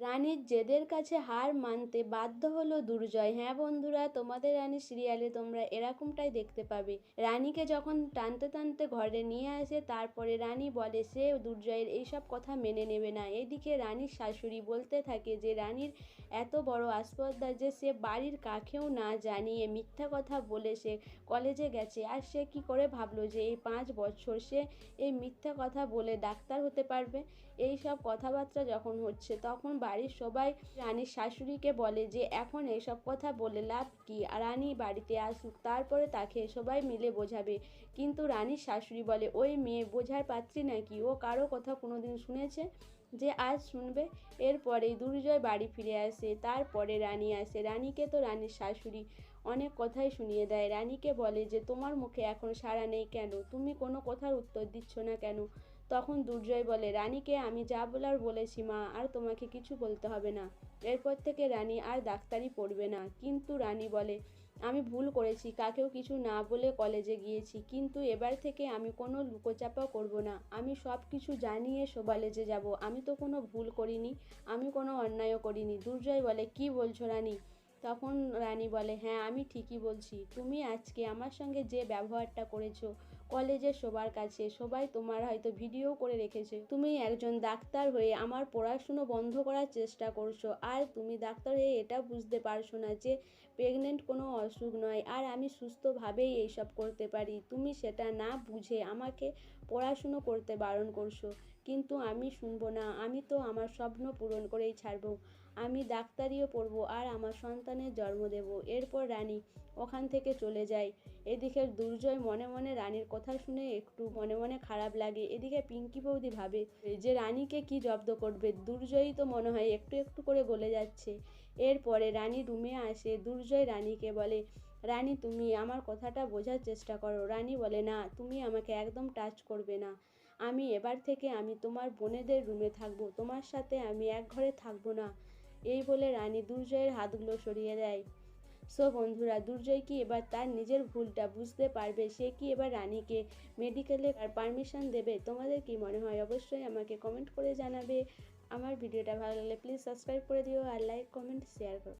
রানীর জেদের কাছে হার মানতে বাধ্য হলো দুর্জয়। হ্যাঁ বন্ধুরা, তোমাদের রানী সিরিয়ালে তোমরা এরকমটাই দেখতে পাবে। রানীকে যখন টানতে টানতে ঘরে নিয়ে আসে, তারপরে রানী বলে, সে দুর্জয়ের এইসব কথা মেনে নেবে না। এদিকে রানীর শাশুড়ি বলতে থাকে যে, রানীর এত বড় আসপদ্দা যে সে বাড়ির কাকেও না জানিয়ে মিথ্যা কথা বলে সে কলেজে গেছে। আর সে কি করে ভাবলো যে, এই পাঁচ বছর সে এই মিথ্যা কথা বলে ডাক্তার হতে পারবে? এই সব কথাবার্তা যখন হচ্ছে, তখন বাড়ির সবাই রানীর শাশুড়িকে বলে যে, এখন এসব কথা বলে লাভ কি? রানী বাড়িতে আসুক, তারপরে তাকে সবাই মিলে বোঝাবে। কিন্তু রানীর শাশুড়ি বলে, ওই মেয়ে বোঝার পাত্রী নাকি? ও কারও কথা কোনোদিন শুনেছে যে আজ শুনবে? এরপরেই দুর্জয় বাড়ি ফিরে আসে, তারপরে রানী আসে। রানীকে তো রানীর শাশুড়ি অনেক কথাই শুনিয়ে দেয়। রানীকে বলে যে, তোমার মুখে এখন সাড়া নেই কেন? তুমি কোনো কথার উত্তর দিচ্ছ না কেন? তখন দুর্জয় বলে, রানীকে আমি যা বলার বলেছি মা, আর তোমাকে কিছু বলতে হবে না। এরপর থেকে রানী আর ডাক্তারি পড়বে না। কিন্তু রানী বলে, আমি ভুল করেছি, কাকেও কিছু না বলে কলেজে গিয়েছি, কিন্তু এবার থেকে আমি কোনো লুকোচাপা করব না। আমি সব কিছু জানিয়ে কলেজে যাব। আমি তো কোনো ভুল করিনি, আমি কোনো অন্যায়ও করিনি। দুর্জয় বলে, কি বলছো রানী? তখন রানী বলে হ্যাঁ আমি ঠিকই বলছি। তুমি আজকে আমার সঙ্গে যে ব্যবহারটা করেছ কলেজের সবার কাছে, সবাই তোমার হয়তো ভিডিও করে রেখেছে। তুমি একজন ডাক্তার হয়ে আমার পড়াশুনো বন্ধ করার চেষ্টা করছ, আর তুমি ডাক্তার হয়ে এটা বুঝতে পারছ না যে প্রেগনেন্ট কোনো অসুখ নয়, আর আমি সুস্থভাবেই এইসব করতে পারি। তুমি সেটা না বুঝে আমাকে পড়াশুনো করতে বারণ করছ। কিন্তু আমি শুনব না, আমি তো আমার স্বপ্ন পূরণ করেই ছাড়বো। আমি ডাক্তারিও পড়ব, আর আমার সন্তানের জন্ম দেব। এরপর রানী ওখান থেকে চলে যায়। এদিকে দুর্জয় মনে মনে রানীর কথা শুনে একটু মনে মনে খারাপ লাগে। এদিকে পিঙ্কি বৌদি ভাবে যে রানীকে কি জব্দ করবে, দুর্জয়ই তো মনে হয় একটু একটু করে গলে যাচ্ছে। এরপরে রানী রুমে আসে। দুর্জয় রানীকে বলে, রানী, তুমি আমার কথাটা বোঝার চেষ্টা করো। রানী বলে, না, তুমি আমাকে একদম টাচ করবে না। আমি এবার থেকে আমি তোমার বোনেদের রুমে থাকব। তোমার সাথে আমি এক ঘরে থাকব না। এই বলে রানী দুর্জয়ের হাতগুলো সরিয়ে দেয়। সো বন্ধুরা, দুর্জয় কি এবার তার নিজের ভুলটা বুঝতে পারবে? সে কি এবার রানীকে মেডিকেলে আর পারমিশন দেবে? তোমাদের কি মনে হয়? অবশ্যই আমাকে কমেন্ট করে জানাবে। আমার ভিডিওটা ভালো লাগলে প্লিজ সাবস্ক্রাইব করে দিও আর লাইক কমেন্ট শেয়ার করো।